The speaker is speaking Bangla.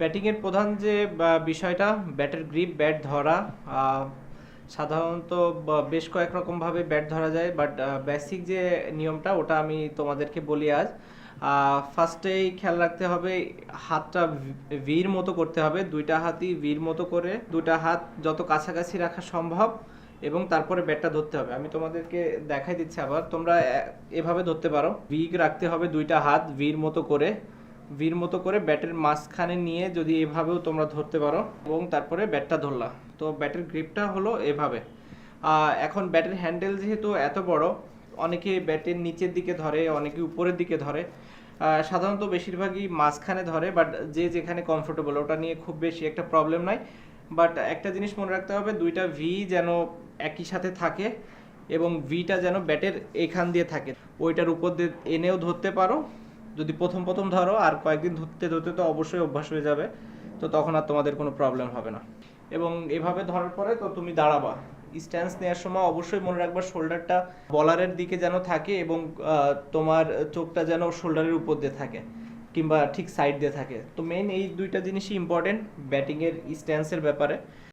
ব্যাটিংয়ের প্রধান যে বিষয়টা, ব্যাটের গ্রিপ, ব্যাট ধরা সাধারণত বেশ কয়েক রকমভাবে ব্যাট ধরা যায়, বাট বেসিক যে নিয়মটা, ওটা আমি তোমাদেরকে বলি আজ। ফার্স্টেই খেয়াল রাখতে হবে, হাতটা ভির মতো করতে হবে, দুইটা হাতই ভির মতো করে, দুইটা হাত যত কাছাকাছি রাখা সম্ভব, এবং তারপরে ব্যাটটা ধরতে হবে। আমি তোমাদেরকে দেখাই দিচ্ছি আবার, তোমরা এভাবে ধরতে পারো। ভিগ রাখতে হবে দুইটা হাত ভির মতো করে ভির মতো করে ব্যাটের মাঝখানে নিয়ে যদি এভাবেও তোমরা ধরতে পারো এবং তারপরে ব্যাটটা ধরলা। তো ব্যাটের গ্রিপটা হলো এভাবে। এখন ব্যাটের হ্যান্ডেল যেহেতু এত বড়, অনেকে ব্যাটের নিচের দিকে ধরে, অনেকে উপরের দিকে ধরে। সাধারণত বেশিরভাগই মাঝখানে ধরে বাট যে যেখানে কমফোর্টেবল ওটা নিয়ে খুব বেশি একটা প্রবলেম নাই। বাট একটা জিনিস মনে রাখতে হবে, দুইটা ভি যেন একই সাথে থাকে এবং ভিটা যেন ব্যাটের এখান দিয়ে থাকে। ওইটার উপর দিয়ে এনেও ধরতে পারো। যদি প্রথম প্রথম ধরো আর কয়েকদিন ধরতে ধরতে তো অবশ্যই অভ্যাস হয়ে যাবে, তো তখন আর তোমাদের কোনো প্রবলেম হবে না। এবং এভাবে ধরার পরে তো তুমি দাঁড়াবা। স্ট্যান্স নেওয়ার সময় অবশ্যই মনে রাখবা শোল্ডারটা বলারের দিকে যেন থাকে এবং তোমার চোখটা যেন শোল্ডারের উপর দিয়ে থাকে কিংবা ঠিক সাইড দিয়ে থাকে। তো মেইন এই দুইটা জিনিসই ইম্পর্টেন্ট ব্যাটিংয়ের স্ট্যান্সের ব্যাপারে।